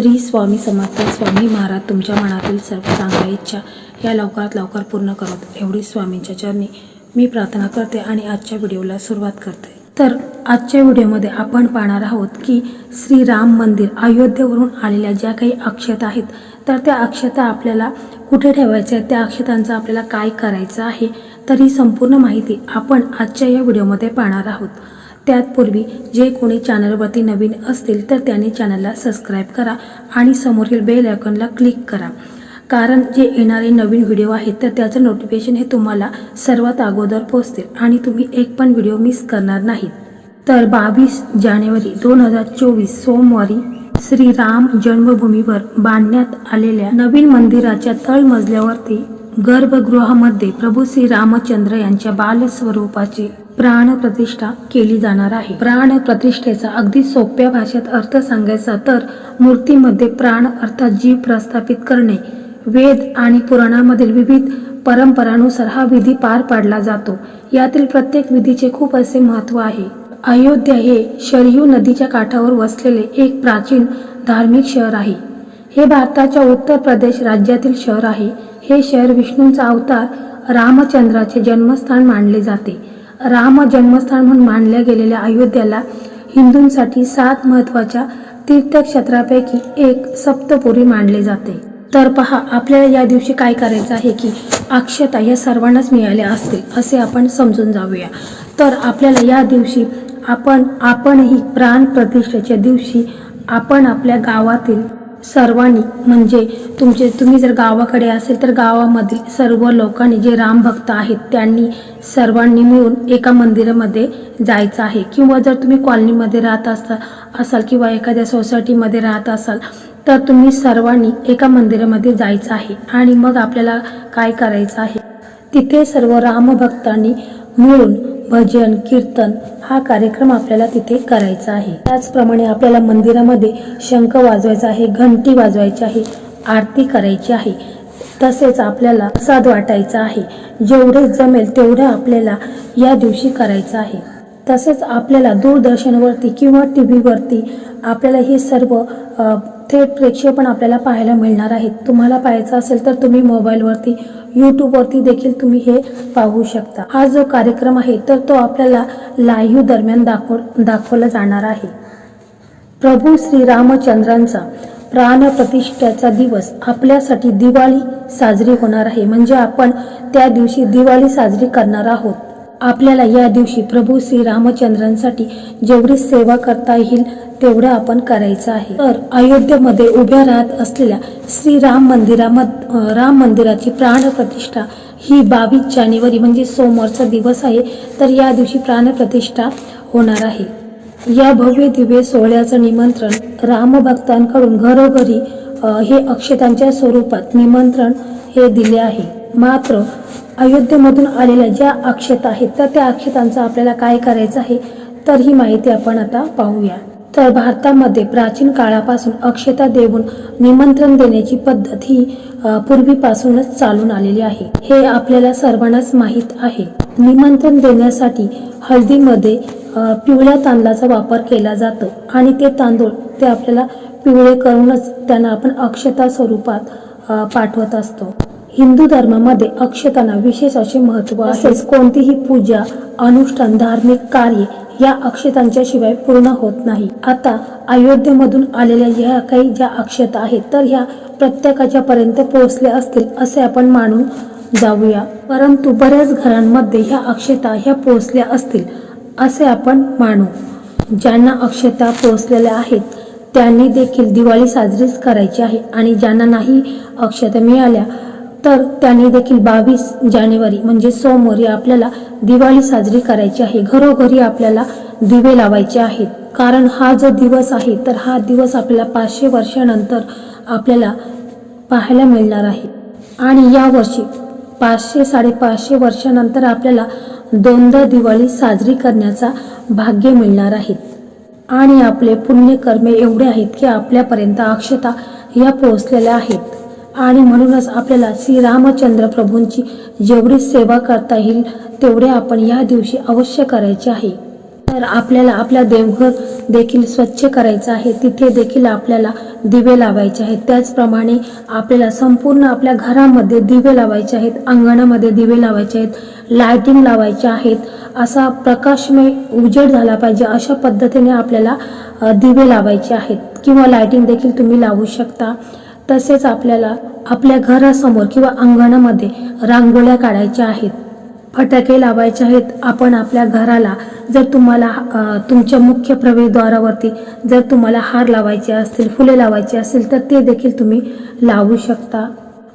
श्री स्वामी समर्थ स्वामी महाराज तुमच्या मनातील सर्व चांगल्या इच्छा या लवकरात लवकर पूर्ण करत एवढी स्वामींच्या चरणी मी प्रार्थना करते आणि आजच्या व्हिडिओला सुरुवात करते. तर आजच्या व्हिडिओमध्ये आपण पाहणार आहोत की श्री राम मंदिर अयोध्येवरून आलेल्या ज्या काही अक्षता आहेत तर त्या अक्षता आपल्याला कुठे ठेवायच्या आहेत त्या अक्षतांचं आपल्याला काय करायचं आहे तर ही संपूर्ण माहिती आपण आजच्या या व्हिडिओमध्ये पाहणार आहोत. त्यापूर्वी जे कोणी चॅनलवरती नवीन असतील तर त्यांनी चॅनलला सबस्क्राईब करा आणि समोरील बेल आयकॉनला क्लिक करा. कारण जे येणारे नवीन व्हिडिओ आहेत तर त्याचं नोटिफिकेशन हे तुम्हाला सर्वात अगोदर पोहोचतील आणि तुम्ही एक पण व्हिडिओ मिस करणार नाहीत. तर बावीस जानेवारी दोन हजार चोवीस सोमवारी श्रीराम जन्मभूमीवर बांधण्यात आलेल्या नवीन मंदिराच्या तळमजल्यावरती गर्भगृहामध्ये प्रभू श्री रामचंद्र यांच्या बालस्वरूपाची प्राण प्रतिष्ठा केली जाणार आहे. प्राण प्रतिष्ठेचा अगदी सोप्या भाषेत अर्थ सांगायचा तर मूर्तीमध्ये प्राण अर्थात जीव प्रस्थापित करणे वेद आणि पुराणामधील विविध परंपरानुसार हा विधी पार पाडला जातो. यातील प्रत्येक विधीचे खूप असे महत्त्व आहे. अयोध्या हे शरयू नदीच्या काठावर वसलेले एक प्राचीन धार्मिक शहर आहे. हे भारताच्या उत्तर प्रदेश राज्यातील शहर आहे. हे शहर विष्णूंचा अवतार रामचंद्राचे जन्मस्थान मानले जाते. राम जन्मस्थान म्हणून मानल्या गेलेल्या अयोध्याला हिंदूंसाठी सात महत्त्वाच्या तीर्थक्षेत्रापैकी एक सप्तपुरी मानले जाते. तर पहा आपल्याला या दिवशी काय करायचं आहे की अक्षता या सर्वांनाच मिळाल्या असतील असे आपण समजून जाऊया. तर आपल्याला या दिवशी आपण आपणही प्राण प्रतिष्ठेच्या दिवशी आपण आपल्या गावातील सर्वांनी म्हणजे तुमचे तुम्ही जर गावाकडे असेल तर गावामधील सर्व लोकांनी जे रामभक्त आहेत त्यांनी सर्वांनी मिळून एका मंदिरामध्ये जायचं आहे. किंवा जर तुम्ही कॉलनीमध्ये राहत असता असाल किंवा एखाद्या सोसायटीमध्ये राहत असाल तर तुम्ही सर्वांनी एका मंदिरामध्ये जायचं आहे. आणि मग आपल्याला काय करायचं आहे? तिथे सर्व रामभक्तांनी मिळून भजन कीर्तन हा कार्यक्रम आपल्याला तिथे करायचा आहे. त्याचप्रमाणे आपल्याला मंदिरामध्ये शंख वाजवायचा आहे घंटी वाजवायची आहे आरती करायची आहे. तसेच आपल्याला प्रसाद वाटायचा आहे. जेवढे जमेल तेवढं आपल्याला या दिवशी करायचं आहे. तसेच आपल्याला दूरदर्शनवरती किंवा टी व्हीवरती आपल्याला हे सर्व थेट प्रेक्षेपण आपल्याला पाहायला मिळणार आहेत. तुम्हाला पाहायचं असेल तर तुम्ही मोबाईलवरती यूट्यूबवरती देखील तुम्ही हे पाहू शकता. हा जो कार्यक्रम आहे तर तो आपल्याला लाईव्ह दरम्यान दाखव दाखवला जाणार आहे. प्रभू श्रीरामचंद्रांचा प्राणप्रतिष्ठेचा दिवस आपल्यासाठी दिवाळी साजरी होणार आहे. म्हणजे आपण त्या दिवशी दिवाळी साजरी करणार आहोत. आपल्याला या दिवशी प्रभू श्रीरामचंद्रांसाठी जेवढी सेवा करता येईल तेवढं आपण करायचं आहे. तर अयोध्येमध्ये उभ्या राहत असलेल्या श्रीराम मंदिरामध राम मंदिराची प्राणप्रतिष्ठा ही बावीस जानेवारी म्हणजे सोमवारचा दिवस आहे तर या दिवशी प्राणप्रतिष्ठा होणार आहे. या भव्य दिव्य सोहळ्याचं निमंत्रण रामभक्तांकडून घरोघरी हे अक्षतांच्या स्वरूपात निमंत्रण हे दिले आहे. मात्र अयोध्येमधून आलेल्या ज्या अक्षता आहेत तर त्या अक्षतांचं आपल्याला काय करायचं आहे तर ही माहिती आपण आता पाहूया. तर भारतामध्ये प्राचीन काळापासून अक्षता देऊन निमंत्रण देण्याची पद्धत ही पूर्वीपासूनच चालून आलेली आहे. हे आपल्याला सर्वांनाच माहीत आहे. निमंत्रण देण्यासाठी हळदीमध्ये पिवळ्या तांदळाचा वापर केला जातो आणि ते तांदूळ ते आपल्याला पिवळे करूनच त्यांना आपण अक्षता स्वरूपात पाठवत असतो. हिंदू धर्मामध्ये अक्षतांना विशेष असे महत्त्व असेच कोणतीही पूजा अनुष्ठान धार्मिक कार्य या अक्षतांच्या शिवाय पूर्ण होत नाही. आता अयोध्येमधून आलेल्या ह्या काही ज्या अक्षता आहेत तर ह्या प्रत्येकाच्या पर्यंत पोहोचल्या असतील असे आपण मानून जाऊया. परंतु बऱ्याच घरांमध्ये ह्या अक्षता ह्या पोहोचल्या असतील असे आपण मानू. ज्यांना अक्षता पोहोचलेल्या आहेत त्यांनी देखील दिवाळी साजरीच करायची आहे. आणि ज्यांना नाही अक्षता मिळाल्या तर त्यांनी देखील बावीस जानेवारी म्हणजे सोमवारी आपल्याला दिवाळी साजरी करायची आहे. घरोघरी आपल्याला दिवे लावायचे आहेत. कारण हा जो दिवस आहे तर हा दिवस आपल्याला पाचशे वर्षानंतर आपल्याला पाहायला मिळणार आहे. आणि यावर्षी पाचशे साडेपाचशे वर्षानंतर आपल्याला दोनदा दिवाळी साजरी करण्याचा भाग्य मिळणार आहे. आणि आपले पुण्यकर्मे एवढे आहेत की आपल्यापर्यंत अक्षता या पोहोचलेल्या आहेत. आणि म्हणूनच आपल्याला श्रीरामचंद्र प्रभूंची जेवढी सेवा करता येईल तेवढे आपण या दिवशी अवश्य करायचे आहे. तर आपल्याला आपल्या देवघर देखील स्वच्छ करायचं आहे. तिथे देखील आपल्याला दिवे लावायचे आहेत. त्याचप्रमाणे आपल्याला संपूर्ण आपल्या घरामध्ये दिवे लावायचे आहेत. अंगणामध्ये दिवे लावायचे आहेत. लायटिंग लावायचे आहेत. असा प्रकाशमय उजेड झाला पाहिजे अशा पद्धतीने आपल्याला दिवे लावायचे आहेत. किंवा लायटिंग देखील तुम्ही लावू शकता. तसेच आपल्याला आपल्या घरासमोर किंवा अंगणामध्ये रांगोळ्या काढायच्या आहेत. फटाके लावायचे आहेत. आपण आपल्या घराला जर तुम्हाला तुमच्या मुख्य प्रवेशद्वारावरती जर तुम्हाला हार लावायचे असतील फुले लावायची असतील तर ते देखील तुम्ही लावू शकता.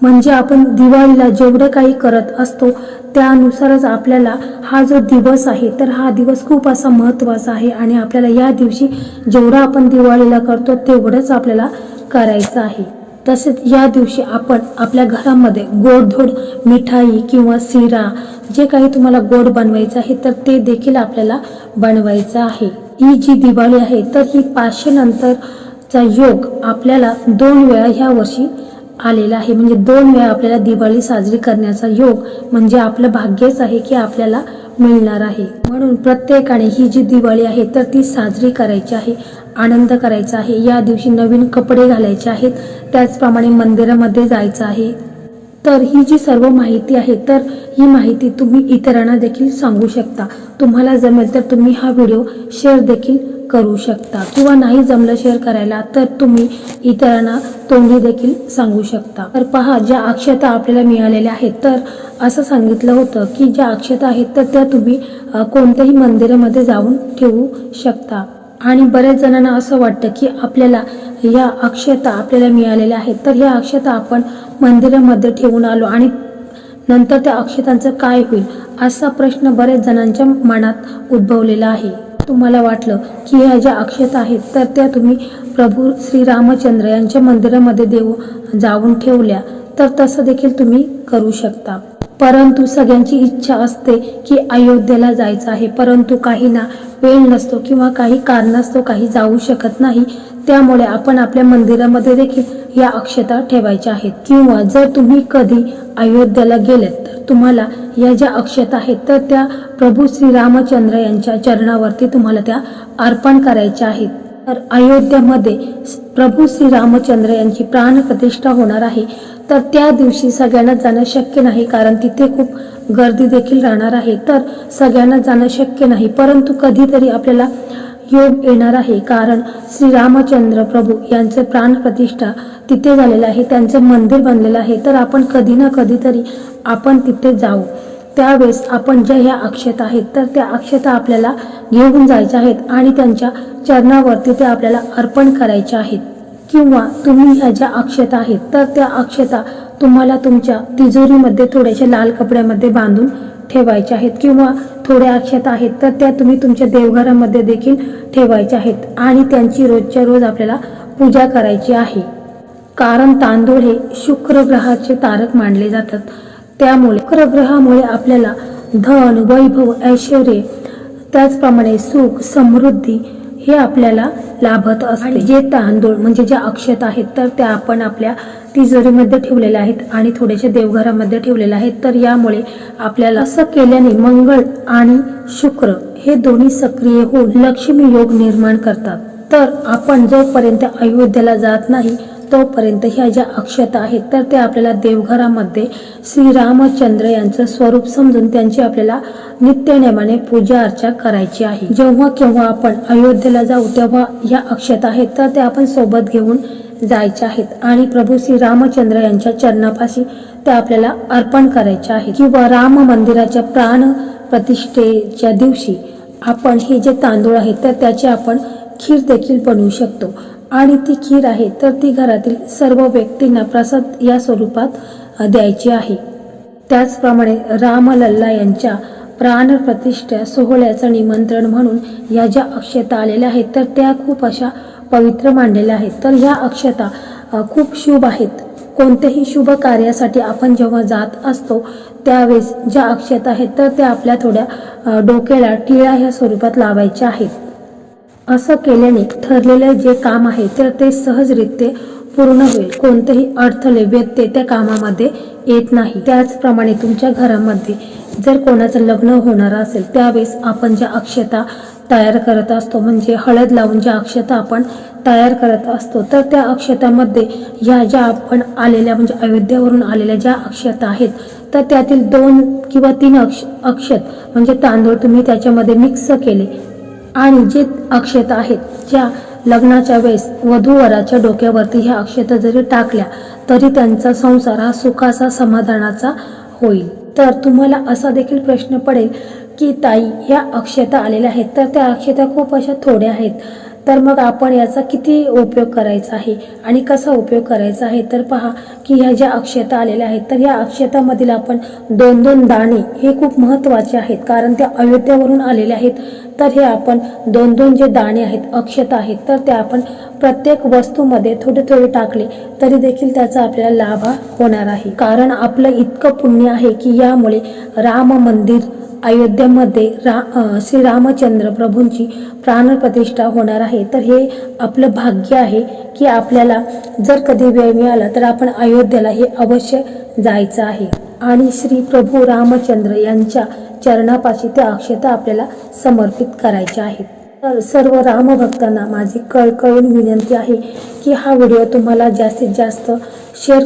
म्हणजे आपण दिवाळीला जेवढं काही करत असतो त्यानुसारच आपल्याला हा जो दिवस आहे तर हा दिवस खूप असा महत्त्वाचा आहे आणि आपल्याला या दिवशी जेवढं आपण दिवाळीला करतो तेवढंच आपल्याला करायचं आहे. तसेच या दिवशी आपण आपल्या घरामध्ये गोडधोड मिठाई किंवा शिरा जे काही तुम्हाला गोड बनवायचं आहे तर ते देखील आपल्याला बनवायचं आहे. ही जी दिवाळी आहे तर ही पाचशे नंतरचा योग आपल्याला दोन वेळा ह्या वर्षी आलेला आहे. म्हणजे दोन वेळा आपल्याला दिवाळी साजरी करण्याचा योग म्हणजे आपलं भाग्यच आहे की आपल्याला मिळणार आहे. म्हणून प्रत्येकाने ही जी दिवाळी आहे तर ती साजरी करायची आहे. आनंद करायचा आहे. या दिवशी नवीन कपडे घालायचे आहेत. त्याचप्रमाणे मंदिरामध्ये जायचं आहे. तर ही जी सर्व माहिती आहे तर ही माहिती तुम्ही इतरांना देखील सांगू शकता. तुम्हाला जमेल तर तुम्ही हा व्हिडिओ शेअर देखील करू शकता. किंवा नाही जमलं शेअर करायला तर तुम्ही इतरांना तोंडी देखील सांगू शकता. तर पहा ज्या अक्षता आपल्याला मिळालेल्या आहेत तर असं सांगितलं होतं की ज्या अक्षता आहेत तर त्या तुम्ही कोणत्याही मंदिरामध्ये जाऊन ठेवू शकता. आणि बऱ्याच जणांना असं वाटतं की आपल्याला या अक्षता आपल्याला मिळालेल्या आहेत. तर ह्या अक्षता आपण मंदिरामध्ये ठेवून आलो आणि नंतर त्या अक्षतांचं काय होईल असा प्रश्न बऱ्याच जणांच्या मनात उद्भवलेला आहे. तुम्हाला वाटलं की ह्या ज्या अक्षता आहेत तर त्या तुम्ही प्रभू श्रीरामचंद्र यांच्या मंदिरामध्ये देऊ जाऊन ठेवल्या तर तसं देखील तुम्ही करू शकता. परंतु सगळ्यांची इच्छा असते की अयोध्येला जायचं आहे. परंतु काहींना वेळ नसतो किंवा काही कारणास्तव काही जाऊ शकत नाही. त्यामुळे आपण आपल्या मंदिरामध्ये देखील या अक्षता ठेवायच्या आहेत. किंवा जर तुम्ही कधी अयोध्येला गेलेत तर तुम्हाला या ज्या अक्षता आहेत तर त्या प्रभू श्रीरामचंद्र यांच्या चरणावरती तुम्हाला त्या अर्पण करायच्या आहेत. तर अयोध्येमध्ये प्रभू श्रीरामचंद्र यांची प्राणप्रतिष्ठा होणार आहे. तर त्या दिवशी सगळ्यांना जाणं शक्य नाही कारण तिथे खूप गर्दी देखील राहणार आहे. तर सगळ्यांना जाणं शक्य नाही परंतु कधीतरी आपल्याला योग येणार आहे कारण श्रीरामचंद्र प्रभू यांचे प्राणप्रतिष्ठा तिथे झालेलं आहे त्यांचं मंदिर बनलेलं आहे. तर आपण कधी ना कधीतरी आपण तिथे जाऊ. त्यावेळेस आपण ज्या ह्या अक्षता आहेत तर त्या अक्षता आपल्याला घेऊन जायच्या आहेत आणि त्यांच्या चरणावरती ते आपल्याला अर्पण करायच्या आहेत. किंवा तुम्ही ह्या ज्या अक्षता आहेत तर त्या अक्षता तुम्हाला तुमच्या तिजोरीमध्ये थोड्याशा लाल कपड्यामध्ये बांधून ठेवायच्या आहेत. किंवा थोड्या अक्षता आहेत तर त्या तुम्ही तुमच्या देवघरामध्ये देखील ठेवायच्या आहेत आणि त्यांची रोजच्या रोज आपल्याला पूजा करायची आहे. कारण तांदूळ हे शुक्र ग्रहाचे तारक मानले जातात. त्यामुळे शुक्र आपल्याला धन वैभव ऐश्वर त्याचप्रमाणे सुख समृद्धी हे आपल्याला लाभत असते. जे तांदूळ म्हणजे ज्या अक्षत आहेत तर त्या आपण आपल्या तिजोरीमध्ये ठेवलेल्या आहेत आणि थोडेसे देवघरामध्ये ठेवलेल्या आहेत. तर यामुळे आपल्याला असं केल्याने मंगळ आणि शुक्र हे दोन्ही सक्रिय होऊन लक्ष्मी योग निर्माण करतात. तर आपण जोपर्यंत अयोध्येला जात नाही तोपर्यंत ह्या ज्या अक्षता आहेत तर त्या आपल्याला देवघरामध्ये श्रीरामचंद्र यांचं स्वरूप समजून त्यांची आपल्याला नित्यनेमाने पूजा अर्चा करायची आहे. जेव्हा केव्हा आपण अयोध्येला जाऊ तेव्हा ह्या अक्षता आहेत तर त्या आपण सोबत घेऊन जायच्या आहेत. आणि प्रभू श्री रामचंद्र यांच्या चरणापाशी त्या आपल्याला अर्पण करायच्या आहेत. किंवा राम मंदिराच्या प्राण प्रतिष्ठेच्या दिवशी आपण हे जे तांदूळ आहेत तर त्याचे आपण खीर देखील बनवू शकतो. आणि ती खीर आहे तर ती घरातील सर्व व्यक्तींना प्रसाद या स्वरूपात द्यायची आहे. त्याचप्रमाणे रामलल्ला यांच्या प्राणप्रतिष्ठा सोहळ्याचं निमंत्रण म्हणून या ज्या अक्षता आलेल्या आहेत तर त्या खूप अशा पवित्र मांडलेल्या आहेत. तर ह्या अक्षता खूप शुभ आहेत. कोणत्याही शुभ कार्यासाठी आपण जेव्हा जात असतो त्यावेळेस ज्या अक्षता आहेत तर त्या आपल्या थोड्या डोक्याला टिळा ह्या स्वरूपात लावायच्या आहेत. असं केल्याने ठरलेलं जे काम आहे तर ते सहजरित्या पूर्ण होईल. कोणतेही अडथळे व्यत्यय त्या कामामध्ये येत नाही. त्याचप्रमाणे तुमच्या घरामध्ये जर कोणाचं लग्न होणार असेल त्यावेळेस आपण ज्या अक्षता तयार करत असतो म्हणजे हळद लावून ज्या अक्षता आपण तयार करत असतो तर त्या अक्षतामध्ये ह्या ज्या आपण आलेल्या म्हणजे अयोध्यावरून आलेल्या ज्या अक्षता आहेत तर त्यातील दोन किंवा तीन अक्ष अक्षत म्हणजे तांदूळ तुम्ही त्याच्यामध्ये मिक्स केले आणि जे अक्षता आहेत ज्या लग्नाच्या वेळेस वधूवराच्या डोक्यावरती ह्या अक्षता जरी टाकल्या तरी त्यांचा संसार हा सुखाचा समाधानाचा होईल. तर तुम्हाला असा देखील प्रश्न पडेल की ताई ह्या अक्षता आलेल्या आहेत. तर त्या अक्षता खूप अशा थोड्या आहेत. तर मग आपण याचा किती उपयोग करायचा आहे आणि कसा उपयोग करायचा आहे? तर पहा की ह्या ज्या अक्षता आलेल्या आहेत तर या अक्षतामधील आपण दोन दोन दाणे हे खूप महत्त्वाचे आहेत. कारण त्या अयोध्यावरून आलेले आहेत. तर हे आपण दोन दोन जे दाणे आहेत अक्षता आहेत तर ते आपण प्रत्येक वस्तूमध्ये थोडे थोडे टाकले तरी देखील त्याचा आपल्याला लाभ हा होणार आहे. कारण आपलं इतकं पुण्य आहे की यामुळे राम मंदिर अयोध्येमध्ये रा श्री रामचंद्र प्रभूंची प्राणप्रतिष्ठा होणार आहे. तर हे आपलं भाग्य आहे की आपल्याला जर कधी वेळ मिळाला तर आपण अयोध्येला हे अवश्य जायचं आहे. आणि श्री प्रभू रामचंद्र यांच्या चरणापाशी त्या अक्षता आपल्याला समर्पित करायच्या आहेत. तर सर्व रामभक्तांना माझी कळकळून विनंती आहे की हा व्हिडिओ तुम्हाला जास्तीत जास्त शेअर